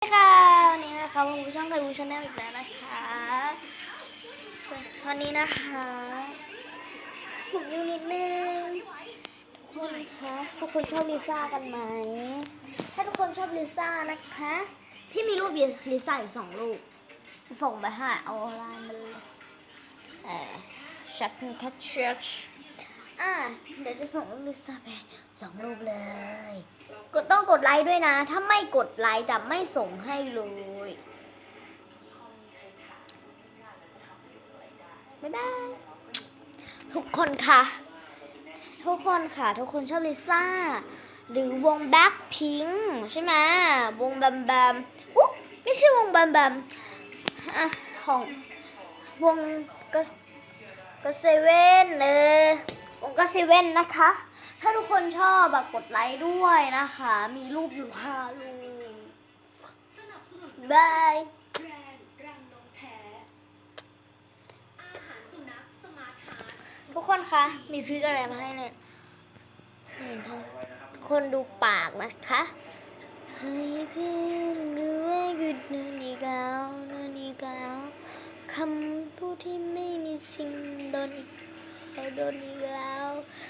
สวัสดีค่ะวันนี้นะคะผมช่องไทยบูชาแนลอีกแล้วนะคะ วันนี้นะคะผมอยู่นิดนึงทุกคนคะทุกคนชอบลิซ่ากันไหมถ้าทุกคนชอบลิซ่านะคะ พี่มีรูปลิซ่าอยู่สองรูปส่งไปให้เอาไลน์มาเลยเออชัดคัทเชิร์ช อะเดี๋ยวจะส่งรูปลิซ่าไปสองรูปเลย กดต้องกดไลค์ด้วยนะ ถ้าไม่กดไลค์จะไม่ส่งให้เลยบ๊ายบายทุกคนค่ะ ทุกคนค่ะ ทุกคนชอบลิซ่า หรือวงแบ็คพิงใช่ไหมวงแบมแบมอุ๊บไม่ใช่วงแบมแบมอะของวงก็ก็เซเว่นเออ ก็เซเว่นนะคะ ถ้าทุกคนชอบแบบกดไลค์ด้วยนะคะ มีรูปอยู่ห้ารูปบายทุกคนคะ มีพริกอะไรมาให้เนี่ยเห็นไหมทุกคนดูปากนะคะเฮ้ยเพื่อนดูว่ากุดนูนอีกแล้วนูนอีกแล้วคำพูดที่ไม่มีสิ่งโดนอีก แล้วโ